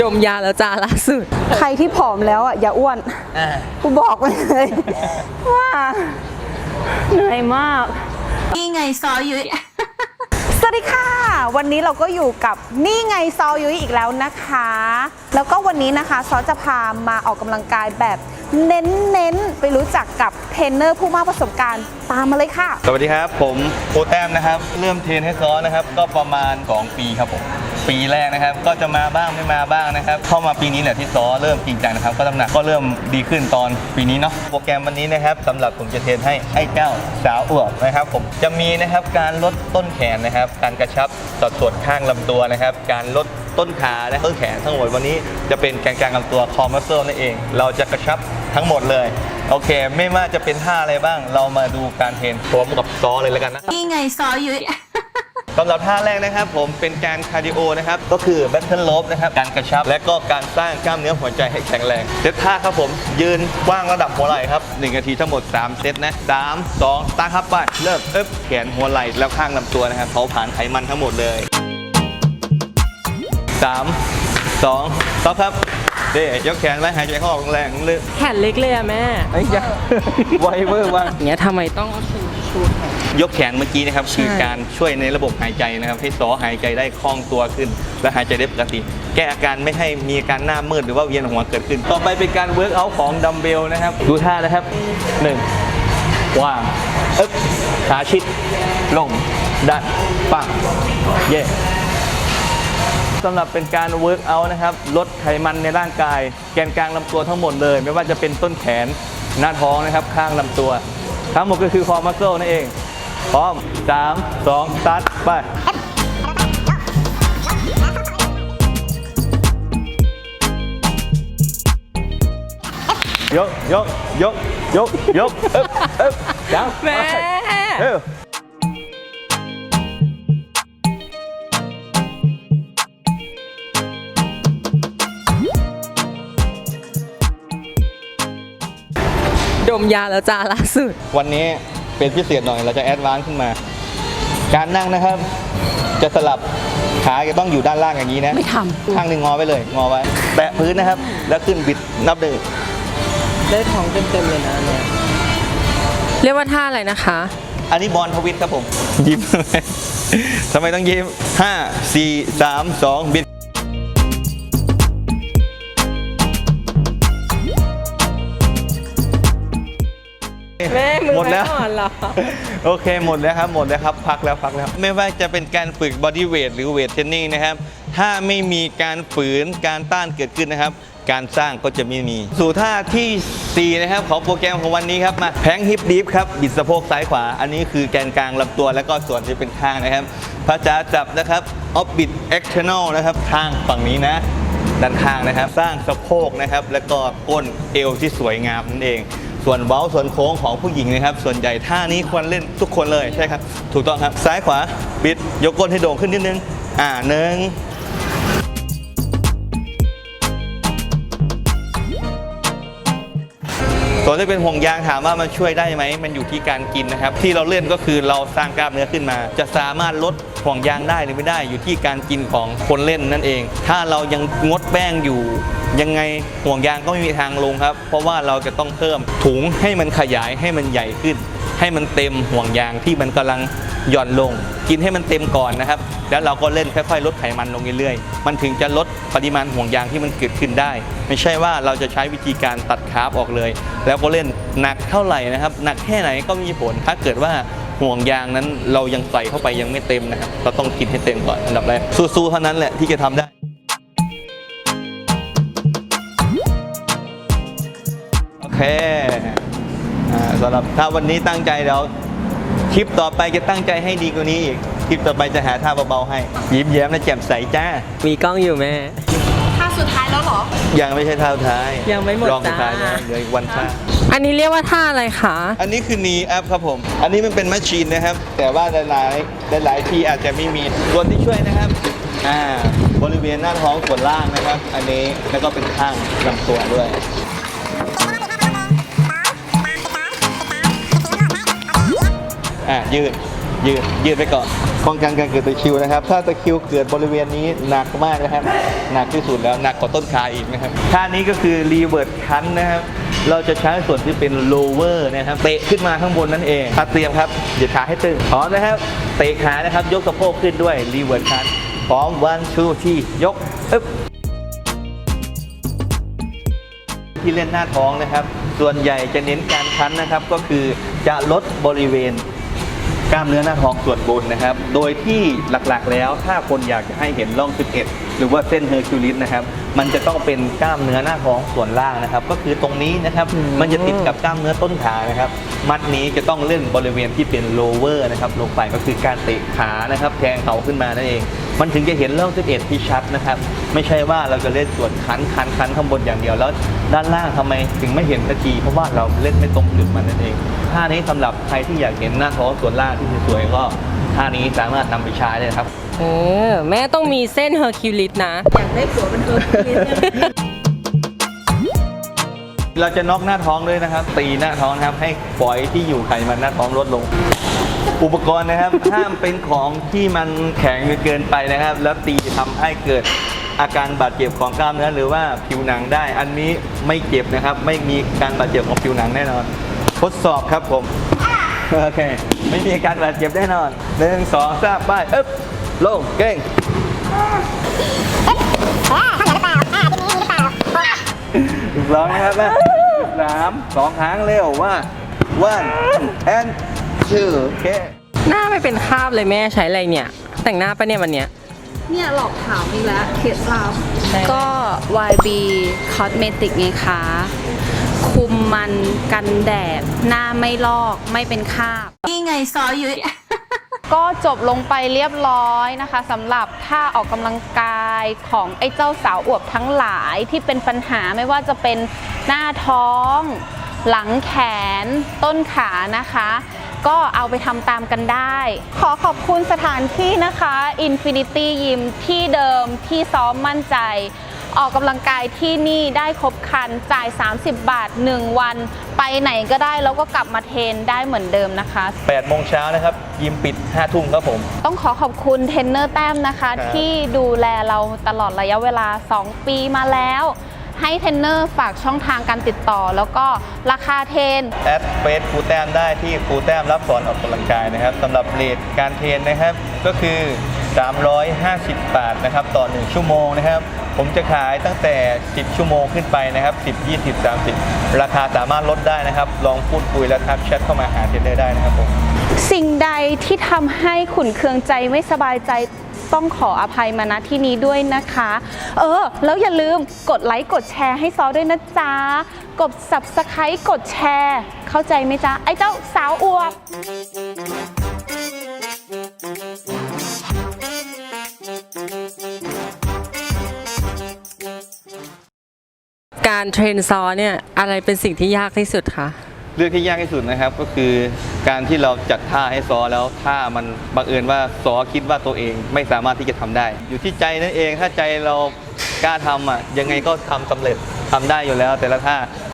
ดมยาแล้วจ้าล่าสุด ใครที่ผอมแล้วอะอย่าอ้วน อ่ากูบอกไว้เลย ว่าเหนื่อยมาก นี่ไงซอยุ้ย สวัสดีค่ะ วันนี้เราก็อยู่กับนี่ไงซอยุ้ยอีกแล้วนะคะ แล้วก็วันนี้นะคะซอจะพามาออกกำลังกายแบบเน้นๆไปรู้จักกับเทรนเนอร์ผู้มากประสบการณ์ตามมาเลยค่ะ สวัสดีครับ ผมโคแต้มนะครับ เริ่มเทรนให้ซ้อนะครับ ก็ประมาณ 2 ปีครับผม ปีแรกนะครับ ก็จะมาบ้างไม่มาบ้างนะครับ เข้ามาปีนี้แหละที่ซ้อเริ่มจริงจังนะครับ ก็น้ำหนักก็เริ่มดีขึ้นตอนปีนี้เนาะ โปรแกรมวันนี้นะครับสำหรับผมจะเทรนให้ไอ้เจ้าสาวอวบนะครับ ผมจะมีนะครับการลดต้นแขนนะครับ การกระชับสัดส่วนข้างลำตัวนะครับ การลดต้นขาและต้นแขนทั้งหมดวันนี้จะเป็นแกนกลางลำตัวคอมัสเซลนั่นเอง เราจะกระชับทั้งหมดเลย โอเค ไม่ว่าจะเป็นท่าอะไรบ้าง เรามาดูการเทรนพร้อมกับซ้อเลยแล้วกันนะนี่ไงซ้อยุ้ย สำหรับท่าแรกนะครับผมเป็นการคาร์ดิโอนะครับก็คือแบทเทิลโลบนะครับการกระชับ และก็การสร้างกล้ามเนื้อหัวใจให้แข็งแรงเซตท่าครับผม ยืนว่างระดับหัวไหล่ครับ1นาทีทั้งหมด 3 เซตนะ3 2ตั้งครับไปเริ่มเอ๊บแขนหัวไหล่แล้วข้างลำตัวนะครับเผาผลาญไขมันทั้งหมดเลย 3 2ต๊อปครับเด้ยกแขนไว้หายใจเข้าออกแรงๆเลยแขนเล็กเลยอะแม่ไอ้ยะไวเวอร์ว่างอย่างเงี้ยทำไมต้องเอาชู ชูแขนยกแขนเมื่อกี้นะครับใช่คือการช่วยในระบบหายใจนะครับ ให้สอหายใจได้คล่องตัวขึ้น และหายใจได้ปกติ แก้อาการไม่ให้มีอาการหน้ามืดหรือว่าเวียนหัวเกิดขึ้น ต่อไปเป็นการเวิร์กเอาของดัมเบลนะครับ ดูท่านะครับหนึ่งวางอึ๊บขาชิด ลง ดันปังเย่สำหรับเป็นการเวิร์กเอานะครับลดไขมันในร่างกาย แกนกลางลำตัวทั้งหมดเลย ไม่ว่าจะเป็นต้นแขนหน้าท้องนะครับ ข้างลำตัว ทั้งหมดก็คือคอมัสเซลนั่นเอง พร้อม 3 2สตาร์ทไปยกยกยกยกยกเอ๊บเอ๊บยังแม่ ดมยาแล้วจ้าล่าสุด วันนี้เป็นพิเศษหน่อยเราจะแอดวานซ์ขึ้นมา การนั่งนะครับ จะสลับขาจะต้องอยู่ด้านล่างอย่างนี้นะไม่ทำ ข้างหนึ่งงอไว้เลยงอไว้ แตะพื้นนะครับ แล้วขึ้นบิดนับหนึ่งได้ท้องเต็มๆเลยนะเนี่ยเรียกว่าท่าอะไรนะคะ อันนี้บอลทวิตครับผม ยิ้มทำไมต้องยิ้มห้าสี่สามสองบิด ดแล้วไอ่อนเหรอ โอเคหมดแล้วครับหมดแล้วครับพักแล้วพักแล้ว ไม่ว่าจะเป็นการฝึกบอดี้เวทหรือเวทเทรนนิ่งนะครับ ถ้าไม่มีการฝืนการต้านเกิดขึ้นนะครับ การสร้างก็จะไม่มี สู่ท่าทีสี่4 นะครับของโปรแกรมของวันนี้ครับมาแพงฮิปดิฟครับบิดสะโพกซ้ายขวา อันนี้คือแกนกลางลำตัวแล้วก็ส่วนที่เป็นข้างนะครับพระจ๋าจับนะครับออฟบิดเอ็กเทอร์นลนะครับข้างฝั่งนี้นะด้านข้างนะครับ สร้างสะโพกนะครับ แล้วก็ก้นเอวที่สวยงามนั่นเอง ส่วนเว้าส่วนโค้งของผู้หญิงนะครับ ส่วนใหญ่ท่านี้ควรเล่นทุกคนเลยใช่ครับ ถูกต้องครับ ซ้ายขวาบิดยกก้นให้โด่งขึ้นนิดนึง อ่าหนึ่ง ส่วนที่เป็นห่วงยางถามว่ามันช่วยได้ไหมมันอยู่ที่การกินนะครับ ที่เราเล่นก็คือเราสร้างกล้ามเนื้อขึ้นมา จะสามารถลดห่วงยางได้หรือไม่ได้อยู่ที่การกินของคนเล่นนั่นเอง ถ้าเรายังงดแป้งอยู่ ยังไงห่วงยางก็ไม่มีทางลงครับ เพราะว่าเราจะต้องเพิ่มถุงให้มันขยายให้มันใหญ่ขึ้น ให้มันเต็มห่วงยางที่มันกำลังหย่อนลง กินให้มันเต็มก่อนนะครับ แล้วเราก็เล่นค่อยๆ ลดไขมันลงเรื่อยๆ มันถึงจะลดปริมาณห่วงยางที่มันเกิดขึ้นได้ ไม่ใช่ว่าเราจะใช้วิธีการตัดคาร์บออกเลย แล้วก็เล่นหนักเท่าไหร่นะครับหนักแค่ไหนก็มีผลถ้าเกิดว่าห่วงยางนั้นเรายังใส่เข้าไปยังไม่เต็มนะครับเราต้องกินให้เต็มก่อนอันดับแรกสู้ๆเท่านั้นแหละที่จะทำได้โอเค สำหรับถ้าวันนี้ตั้งใจเดี๋ยวคลิปต่อไปจะตั้งใจให้ดีกว่านี้อีก คลิปต่อไปจะหาท่าเบาๆให้ ยิ้มแย้มและแจ่มใสจ้า มีกล้องอยู่แม่ ท่าสุดท้ายแล้วเหรอ ยังไม่ใช่ท่าสุดท้ายยังไม่หมดลองสุดท้ายจ้านะเหลืออีกวันท่า อันนี้เรียกว่าท่าอะไรคะ อันนี้คือ knee up ครับผม อันนี้มันเป็นแมชชีนนะครับ แต่ว่าหลายๆหลายๆที่อาจจะไม่มีส่วนที่ช่วยนะครับ อ่า บริเวณหน้าท้องส่วนล่างนะครับ อันนี้ แล้วก็เป็นข้างลำตัวด้วย อะยืดยืดยืดไปก่อนป้องกันการเกิดตะคริวนะครับ ถ้าตะคริวเกิดบริเวณนี้หนักมากนะครับหนักที่สุดแล้วหนักกว่าต้นขาอีกนะครับท่านี้ก็คือรีเวิร์ดคันนะครับ เราจะใช้ส่วนที่เป็น lower นะครับเตะขึ้นมาข้างบนนั่นเองถ้าเตรียมครับเดี๋ยวขาให้ตึงพร้อมนะครับเตะขานะครับยกสะโพกขึ้นด้วยรีเวิร์ดคันพร้อม one two ที่ยกอึ๊บที่เล่นหน้าท้องนะครับ ส่วนใหญ่จะเน้นการคั้นนะครับก็คือจะลดบริเวณ กล้ามเนื้อหน้าท้องส่วนบนนะครับ โดยที่หลักๆแล้วถ้าคนอยากจะให้เห็นร่อง 11 หรือว่าเส้นเฮอร์คิวลิสนะครับ มันจะต้องเป็นกล้ามเนื้อหน้าท้องส่วนล่างนะครับ ก็คือตรงนี้นะครับ มันจะติดกับกล้ามเนื้อต้นขานะครับ มัดนี้จะต้องเล่นบริเวณที่เป็น lower นะครับ ลงไปก็คือการเตะขานะครับ แทงเขาขึ้นมานั่นเองมันถึงจะเห็นร่อง11ที่ชัดนะครับ ไม่ใช่ว่าเราจะเล่นส่วนคันคันคันข้างบนอย่างเดียวแล้ว ด้านล่างทำไมถึงไม่เห็นสักทีเพราะว่าเราเล่นไม่ตรงจุดมันนั่นเองท่านี้สำหรับใครที่อยากเห็นหน้าท้องส่วนล่างที่สวยๆก็ท่านี้สามารถนำไปใช้ได้นะครับเออแม่ต้องมีเส้นเฮอร์คิวลิสนะอยากได้ผัวเป็นเธอคิดเนี่ยเราจะน็อกหน้าท้องด้วยนะครับ ตีหน้าท้องนะครับให้ปล่อยที่อยู่ไขมันหน้าท้องลดลง อุปกรณ์นะครับ ห้ามเป็นของที่มันแข็งเกินไปนะครับ แล้วตีทำให้เกิดอาการบาดเจ็บของกล้ามเนื้อหรือว่าผิวหนังได้ อันนี้ไม่เจ็บนะครับ ไม่มีการบาดเจ็บของผิวหนังแน่นอน ทดสอบครับผม โอเค ไม่มีการบาดเจ็บแน่นอนหนึ่งสองสามไปอึ๊บลงเก่งอีกสองนะครับนะสามสองครั้งเร็วว่า one and two โอเคหน้าไม่เป็นคราบเลยแม่ใช้อะไรเนี่ย แต่งหน้าปะเนี่ยวันเนี้ย เนี่ยหลอกถามอีกแล้วเคล็ดลับใช่ ก็ YB Cosmetic ไงคะ คุมมันกันแดด หน้าไม่ลอกไม่เป็นคราบ นี่ไงซอยุ้ย ก็จบลงไปเรียบร้อยนะคะสำหรับท่าออกกำลังกายของไอ้เจ้าสาวอวบทั้งหลายที่เป็นปัญหาไม่ว่าจะเป็นหน้าท้อง หลังแขนต้นขานะคะ ก็เอาไปทำตามกันได้ ขอขอบคุณสถานที่นะคะ Infinity Gym ที่เดิมที่ซ้อมมั่นใจ ออกกำลังกายที่นี่ได้ครบครันจ่าย 30 บาท 1 วัน ไปไหนก็ได้แล้วก็กลับมาเทรนได้เหมือนเดิมนะคะ 8โมงเช้านะครับ ยิมปิด 5 ทุ่มครับผม ต้องขอขอบคุณเทรนเนอร์แต้มนะคะครับที่ดูแลเราตลอดระยะเวลา 2 ปีมาแล้ว ให้เทรนเนอร์ฝากช่องทางการติดต่อ แล้วก็ราคาเทรนแอดเฟซครูแต้มได้ที่ครูแต้มรับสอนออกกำลังกายนะครับสำหรับเรทการเทรนนะครับ ก็คือ 350 บาทนะครับต่อ 1 ชั่วโมงนะครับ ผมจะขายตั้งแต่ 10 ชั่วโมงขึ้นไปนะครับ 10 20 30 ราคาสามารถลดได้นะครับ ลองพูดคุยและทักแชทเข้ามาหาเทรนเนอร์ได้นะครับผมสิ่งใดที่ทำให้ขุนเคืองใจไม่สบายใจ ต้องขออภัยมาณที่นี้ด้วยนะคะ เออ แล้วอย่าลืมกดไลค์กดแชร์ให้ซอด้วยนะจ๊ะ กด subscribe กดแชร์ เข้าใจไหมจ๊ะ ไอ้เจ้าสาวอวบการเทรนซอเนี่ยอะไรเป็นสิ่งที่ยากที่สุดคะ เรื่องที่ยากที่สุดนะครับก็คือการที่เราจัดท่าให้ซอแล้วท่ามันบังเอิญว่าซอคิดว่าตัวเองไม่สามารถที่จะทำได้ อยู่ที่ใจนั่นเองถ้าใจเรากล้าทำอะยังไงก็ทำสำเร็จทำได้อยู่แล้วแต่ละท่า